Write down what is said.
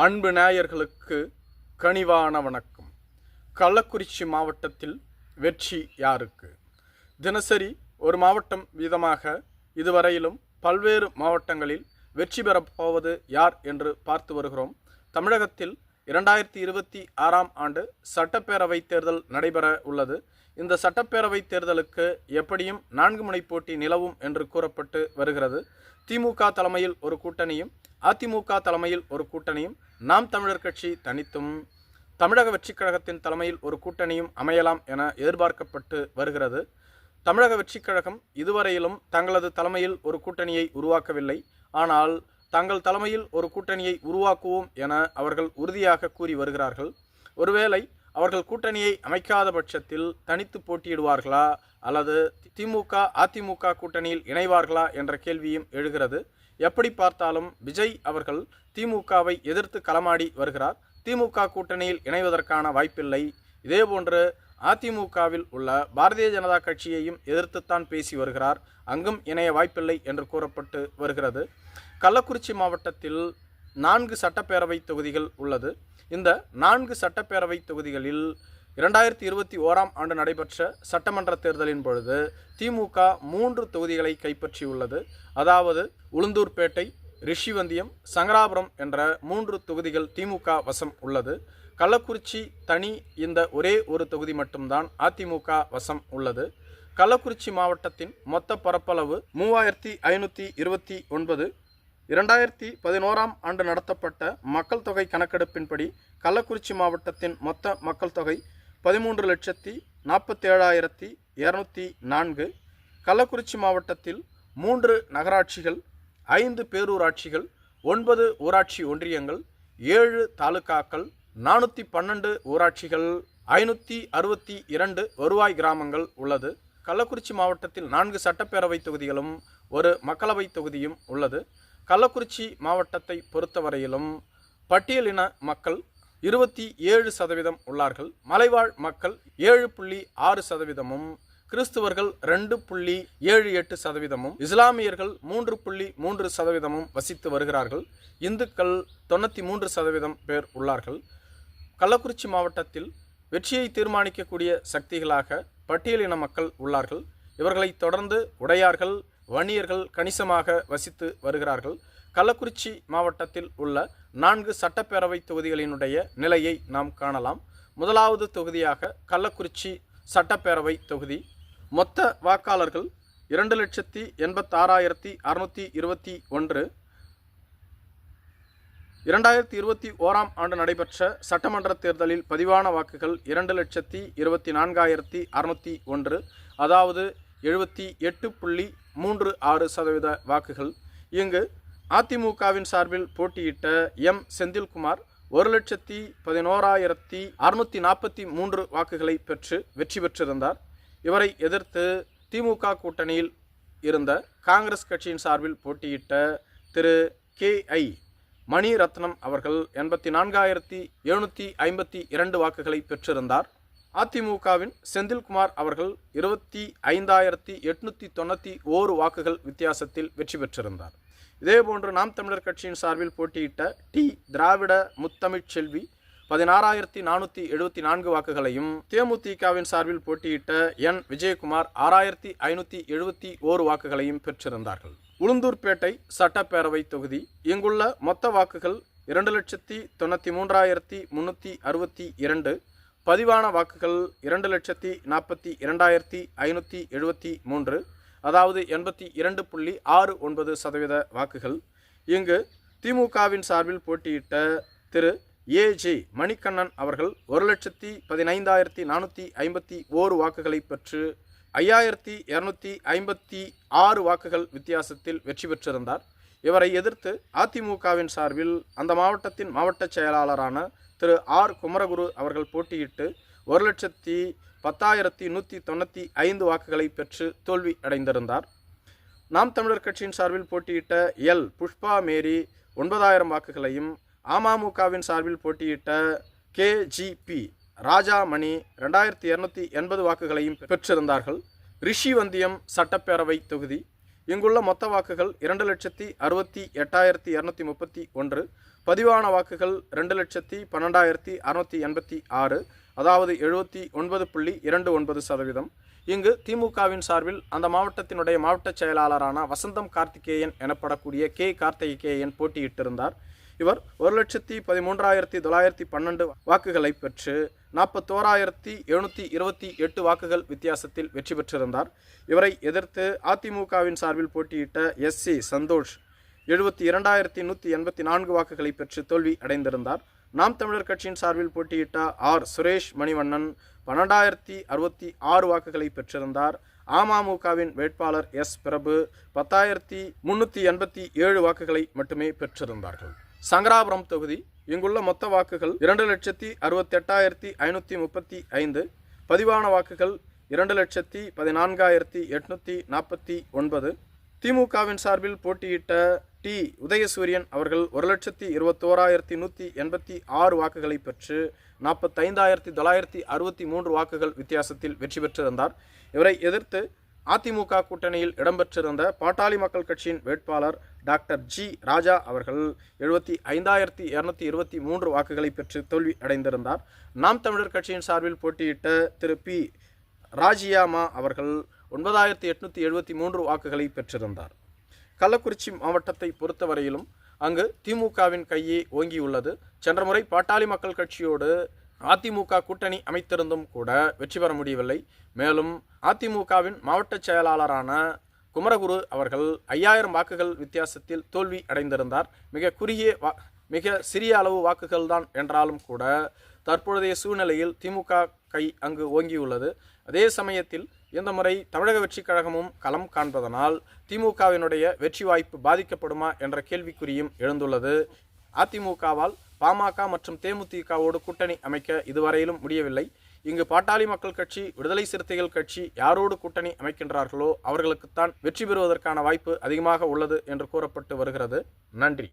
அன்பு நேயர்களுக்கு கனிவான வணக்கம். கள்ளக்குறிச்சி மாவட்டத்தில் வெற்றி யாருக்கு? தினசரி ஒரு மாவட்டம் வீதமாக இதுவரையிலும் பல்வேறு மாவட்டங்களில் வெற்றி பெறப்போவது யார் என்று பார்த்து வருகிறோம். தமிழகத்தில் இரண்டாயிரத்தி இருபத்தி ஆறாம் ஆண்டு சட்டப்பேரவை தேர்தல் நடைபெற உள்ளது. இந்த சட்டப்பேரவை தேர்தலுக்கு எப்படியும் நான்கு முனை போட்டி நிலவும் என்று கூறப்பட்டு வருகிறது. திமுக தலைமையில் ஒரு கூட்டணியும் அதிமுக தலைமையில் ஒரு கூட்டணியும் நாம் தமிழர் கட்சி தனித்தும் தமிழக வெற்றிக் கழகத்தின் தலைமையில் ஒரு கூட்டணியும் அமையலாம் என எதிர்பார்க்கப்பட்டு வருகிறது. தமிழக வெற்றிக் கழகம் இதுவரையிலும் தங்களது தலைமையில் ஒரு கூட்டணியை உருவாக்கவில்லை. ஆனால் தங்கள் தலைமையில் ஒரு கூட்டணியை உருவாக்குவோம் என அவர்கள் உறுதியாக கூறி வருகிறார்கள். ஒருவேளை அவர்கள் கூட்டணியை அமைக்காத பட்சத்தில் தனித்து போட்டியிடுவார்களா அல்லது திமுக அதிமுக கூட்டணியில் இணைவார்களா என்ற கேள்வியும் எழுகிறது. எப்படி பார்த்தாலும் விஜய் அவர்கள் திமுகவை எதிர்த்து களமாடி வருகிறார். திமுக கூட்டணியில் இணைவதற்கான வாய்ப்பில்லை. இதேபோன்று அதிமுகவில் உள்ள பாரதிய ஜனதா கட்சியையும் எதிர்த்துத்தான் பேசி வருகிறார். அங்கும் இணைய வாய்ப்பில்லை என்று கூறப்பட்டு வருகிறது. கள்ளக்குறிச்சி மாவட்டத்தில் நான்கு சட்டப்பேரவை தொகுதிகள் உள்ளது. இந்த நான்கு சட்டப்பேரவை தொகுதிகளில் இரண்டாயிரத்தி இருபத்தி ஓராம் ஆண்டு நடைபெற்ற சட்டமன்ற தேர்தலின் பொழுது திமுக மூன்று தொகுதிகளை கைப்பற்றியுள்ளது. அதாவது உளுந்தூர்பேட்டை ரிஷிவந்தியம் சங்கராபுரம் என்ற மூன்று தொகுதிகள் திமுக வசம் உள்ளது. கள்ளக்குறிச்சி தனி இந்த ஒரே ஒரு தொகுதி மட்டும்தான் அதிமுக வசம் உள்ளது. கள்ளக்குறிச்சி மாவட்டத்தின் மொத்த பரப்பளவு மூவாயிரத்தி ஐநூற்றி இருபத்தி ஒன்பது. இரண்டாயிரத்தி பதினோராம் ஆண்டு நடத்தப்பட்ட மக்கள் தொகை கணக்கெடுப்பின்படி கள்ளக்குறிச்சி மாவட்டத்தின் மொத்த மக்கள் தொகை பதிமூன்று லட்சத்தி நாற்பத்தேழாயிரத்தி இரநூத்தி நான்கு கள்ளக்குறிச்சி மாவட்டத்தில் மூன்று நகராட்சிகள் ஐந்து பேரூராட்சிகள் ஒன்பது ஊராட்சி ஒன்றியங்கள் ஏழு தாலுகாக்கள் நானூற்றி பன்னெண்டு ஊராட்சிகள் ஐநூற்றி அறுபத்தி இரண்டு வருவாய் கிராமங்கள் உள்ளது. கள்ளக்குறிச்சி மாவட்டத்தில் நான்கு சட்டப்பேரவை தொகுதிகளும் ஒரு மக்களவை தொகுதியும் உள்ளது. கள்ளக்குறிச்சி மாவட்டத்தை பொறுத்தவரையிலும் பட்டியலின மக்கள் இருபத்தி ஏழு சதவீதம் உள்ளார்கள். மலைவாழ் மக்கள் ஏழு புள்ளி ஆறு சதவீதமும் கிறிஸ்துவர்கள் ரெண்டு புள்ளி ஏழு எட்டு சதவீதமும் இஸ்லாமியர்கள் மூன்று புள்ளி மூன்று சதவீதமும் வசித்து வருகிறார்கள். இந்துக்கள் தொண்ணூற்றி மூன்று சதவீதம் பேர் உள்ளார்கள். கள்ளக்குறிச்சி மாவட்டத்தில் வெற்றியை தீர்மானிக்கக்கூடிய சக்திகளாக பட்டியலின மக்கள் உள்ளார்கள். இவர்களை தொடர்ந்து உடையார்கள் வணியர்கள் கணிசமாக வசித்து வருகிறார்கள். கள்ளக்குறிச்சி மாவட்டத்தில் உள்ள நான்கு சட்டப்பேரவை தொகுதிகளினுடைய நிலையை நாம் காணலாம். முதலாவது தொகுதியாக கள்ளக்குறிச்சி சட்டப்பேரவை தொகுதி. மொத்த வாக்காளர்கள் இரண்டு லட்சத்தி எண்பத்தாறாயிரத்தி அறுநூற்றி இருபத்தி ஒன்று. இரண்டாயிரத்தி இருபத்தி ஓராம் ஆண்டு நடைபெற்ற சட்டமன்ற தேர்தலில் பதிவான வாக்குகள் இரண்டு லட்சத்தி இருபத்தி நான்காயிரத்தி அறுநூற்றி ஒன்று. அதாவது எழுபத்தி எட்டு புள்ளி மூன்று ஆறு சதவீத வாக்குகள். இங்கு அதிமுகவின் சார்பில் போட்டியிட்ட எம். செந்தில்குமார் ஒரு லட்சத்தி பதினோராயிரத்தி அறுநூத்தி நாற்பத்தி மூன்று வாக்குகளை பெற்று வெற்றி பெற்றிருந்தார். இவரை எதிர்த்து திமுக கூட்டணியில் இருந்த காங்கிரஸ் கட்சியின் சார்பில் போட்டியிட்ட திரு. கே. ஐ. மணிரத்னம் அவர்கள் எண்பத்தி நான்காயிரத்தி எழுநூற்றி ஐம்பத்தி இரண்டு வாக்குகளை பெற்றிருந்தார். அதிமுகவின் செந்தில்குமார் அவர்கள் இருபத்தி ஐந்தாயிரத்தி எட்நூற்றி தொண்ணூற்றி ஓரு வாக்குகள் வித்தியாசத்தில் வெற்றி பெற்றிருந்தார். இதேபோன்று நாம் தமிழர் கட்சியின் சார்பில் போட்டியிட்ட டி. திராவிட முத்தமிழ்ச்செல்வி பதினாறாயிரத்தி நானூற்றி எழுபத்தி நான்கு வாக்குகளையும் தேமுதிகவின் சார்பில் போட்டியிட்ட என். விஜயகுமார் ஆறாயிரத்தி ஐநூற்றி எழுபத்தி ஓரு வாக்குகளையும் பெற்றிருந்தார்கள். உளுந்தூர்பேட்டை சட்டப்பேரவை தொகுதி இங்குள்ள மொத்த வாக்குகள் இரண்டு லட்சத்தி தொண்ணூற்றி மூன்றாயிரத்தி முன்னூற்றி அறுபத்தி இரண்டு பதிவான வாக்குகள் இரண்டு லட்சத்தி நாற்பத்தி இரண்டாயிரத்தி ஐநூற்றி எழுபத்தி மூன்று அதாவது எண்பத்தி இரண்டு புள்ளி ஆறு ஒன்பது சதவீத வாக்குகள். இங்கு திமுகவின் சார்பில் போட்டியிட்ட திரு. ஏஜே மணிகண்ணன் அவர்கள் ஒரு லட்சத்தி பதினைந்தாயிரத்தி நானூற்றி ஐம்பத்தி ஓரு வாக்குகளை பெற்று ஐயாயிரத்தி இரநூத்தி ஐம்பத்தி ஆறு வாக்குகள் வித்தியாசத்தில் வெற்றி பெற்றிருந்தார். இவரை எதிர்த்து அதிமுகவின் சார்பில் அந்த மாவட்டத்தின் மாவட்ட செயலாளரான திரு. ஆர். குமரகுரு அவர்கள் போட்டியிட்டு ஒரு லட்சத்தி பத்தாயிரத்தி நூற்றி தொண்ணூற்றி ஐந்து வாக்குகளை பெற்று தோல்வி அடைந்திருந்தார். நாம் தமிழர் கட்சியின் சார்பில் போட்டியிட்ட எல். புஷ்பா மேரி ஒன்பதாயிரம் வாக்குகளையும் அமமுகவின் சார்பில் போட்டியிட்ட கேஜிபி ராஜாமணி ரெண்டாயிரத்தி இரநூத்தி எண்பது வாக்குகளையும் பெற்றிருந்தார்கள். ரிஷிவந்தியம் சட்டப்பேரவை தொகுதி. இங்குள்ள மொத்த வாக்குகள் இரண்டு லட்சத்தி அறுபத்தி எட்டாயிரத்தி இரநூத்தி முப்பத்தி ஒன்று. பதிவான வாக்குகள் ரெண்டு லட்சத்தி பன்னெண்டாயிரத்தி அறுநூற்றி எண்பத்தி ஆறு. அதாவது எழுபத்தி ஒன்பது புள்ளி இரண்டு ஒன்பது சதவீதம். இங்கு திமுகவின் சார்பில் அந்த மாவட்டத்தினுடைய மாவட்ட செயலாளரான வசந்தம் கார்த்திகேயன் எனப்படக்கூடிய கே. கார்த்திகேயன் போட்டியிட்டிருந்தார். இவர் ஒரு லட்சத்தி பதிமூன்றாயிரத்தி தொள்ளாயிரத்தி பன்னெண்டு வாக்குகளை பெற்று நாற்பத்தோராயிரத்தி எழுநூற்றி இருபத்தி எட்டு வாக்குகள் வித்தியாசத்தில் வெற்றி பெற்றிருந்தார். இவரை எதிர்த்து அதிமுகவின் சார்பில் போட்டியிட்ட எஸ். சி. சந்தோஷ் எழுபத்தி இரண்டாயிரத்தி நூற்றி எண்பத்தி நான்கு வாக்குகளை பெற்று தோல்வி அடைந்திருந்தார். நாம் தமிழர் கட்சியின் சார்பில் போட்டியிட்ட ஆர். சுரேஷ் மணிவண்ணன் பன்னெண்டாயிரத்தி அறுபத்தி ஆறு வாக்குகளை பெற்றிருந்தார். அமமுகவின் வேட்பாளர் எஸ். பிரபு பத்தாயிரத்தி முன்னூற்றி எண்பத்தி ஏழு வாக்குகளை மட்டுமே பெற்றிருந்தார்கள். சங்கராபுரம் தொகுதி இங்குள்ள மொத்த வாக்குகள் இரண்டு லட்சத்தி அறுபத்தெட்டாயிரத்தி ஐநூற்றி முப்பத்தி ஐந்து. பதிவான வாக்குகள் இரண்டு லட்சத்தி பதினான்காயிரத்தி எட்நூற்றி நாற்பத்தி ஒன்பது. திமுகவின் சார்பில் போட்டியிட்ட டி. உதயசூரியன் அவர்கள் ஒரு லட்சத்தி இருபத்தோராயிரத்தி நூற்றி எண்பத்தி ஆறு வாக்குகளை பெற்று நாற்பத்தைந்தாயிரத்தி தொள்ளாயிரத்தி அறுபத்தி மூன்று வாக்குகள் வித்தியாசத்தில் வெற்றி பெற்றிருந்தார். இவரை எதிர்த்து அதிமுக கூட்டணியில் இடம்பெற்றிருந்த பாட்டாளி மக்கள் கட்சியின் வேட்பாளர் டாக்டர் ஜி. ராஜா அவர்கள் எழுபத்தி ஐந்தாயிரத்தி இரநூத்தி இருபத்தி மூன்று வாக்குகளை பெற்று தோல்வி அடைந்திருந்தார். நாம் தமிழர் கட்சியின் சார்பில் போட்டியிட்ட திரு. பி. ராஜியாமா அவர்கள் ஒன்பதாயிரத்தி எட்நூற்றி எழுபத்தி மூன்று வாக்குகளை பெற்றிருந்தார். கள்ளக்குறிச்சி மாவட்டத்தை பொறுத்தவரையிலும் அங்கு திமுகவின் கையே ஓங்கியுள்ளது. சென்ற முறை பாட்டாளி மக்கள் கட்சியோடு அதிமுக கூட்டணி அமைத்திருந்தும் கூட வெற்றி பெற முடியவில்லை. மேலும் அதிமுகவின் மாவட்ட செயலாளரான குமரகுரு அவர்கள் ஐயாயிரம் வாக்குகள் வித்தியாசத்தில் தோல்வி அடைந்திருந்தார். மிக குறுகிய வா மிக சிறிய அளவு வாக்குகள் தான் என்றாலும் கூட தற்பொழுதைய சூழ்நிலையில் திமுக கை அங்கு ஓங்கியுள்ளது. அதே சமயத்தில் இந்த முறை தமிழக வெற்றிக் கழகமும் களம் காண்பதனால் திமுகவினுடைய வெற்றி வாய்ப்பு பாதிக்கப்படுமா என்ற கேள்விக்குறியும் எழுந்துள்ளது. அதிமுகவால் பாமக மற்றும் தேமுதிகவோடு கூட்டணி அமைக்க இதுவரையிலும் முடியவில்லை. இங்கு பாட்டாளி மக்கள் கட்சி விடுதலை சிறுத்தைகள் கட்சி யாரோடு கூட்டணி அமைக்கின்றார்களோ அவர்களுக்குத்தான் வெற்றி பெறுவதற்கான வாய்ப்பு அதிகமாக உள்ளது என்று கூறப்பட்டு வருகிறது. நன்றி.